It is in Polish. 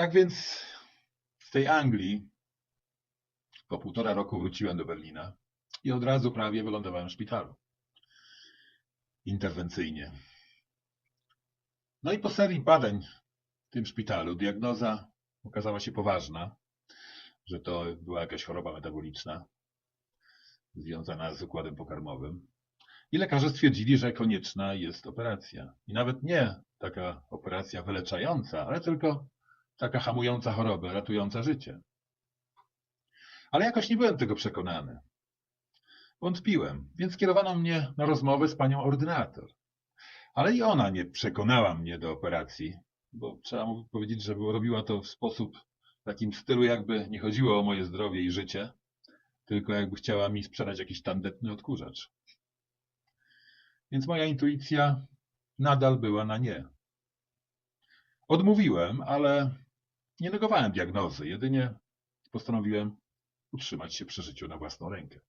Tak więc z tej Anglii po półtora roku wróciłem do Berlina i od razu prawie wylądowałem w szpitalu. Interwencyjnie. No i po serii badań w tym szpitalu diagnoza okazała się poważna, że to była jakaś choroba metaboliczna związana z układem pokarmowym. I lekarze stwierdzili, że konieczna jest operacja. I nawet nie taka operacja wyleczająca, ale tylko taka hamująca chorobę, ratująca życie. Ale jakoś nie byłem tego przekonany. Wątpiłem, więc kierowano mnie na rozmowę z panią ordynator. Ale i ona nie przekonała mnie do operacji, bo trzeba mu powiedzieć, że robiła to w sposób w takim stylu, jakby nie chodziło o moje zdrowie i życie, tylko jakby chciała mi sprzedać jakiś tandetny odkurzacz. Więc moja intuicja nadal była na nie. Odmówiłem, ale nie negowałem diagnozy, jedynie postanowiłem utrzymać się przy życiu na własną rękę.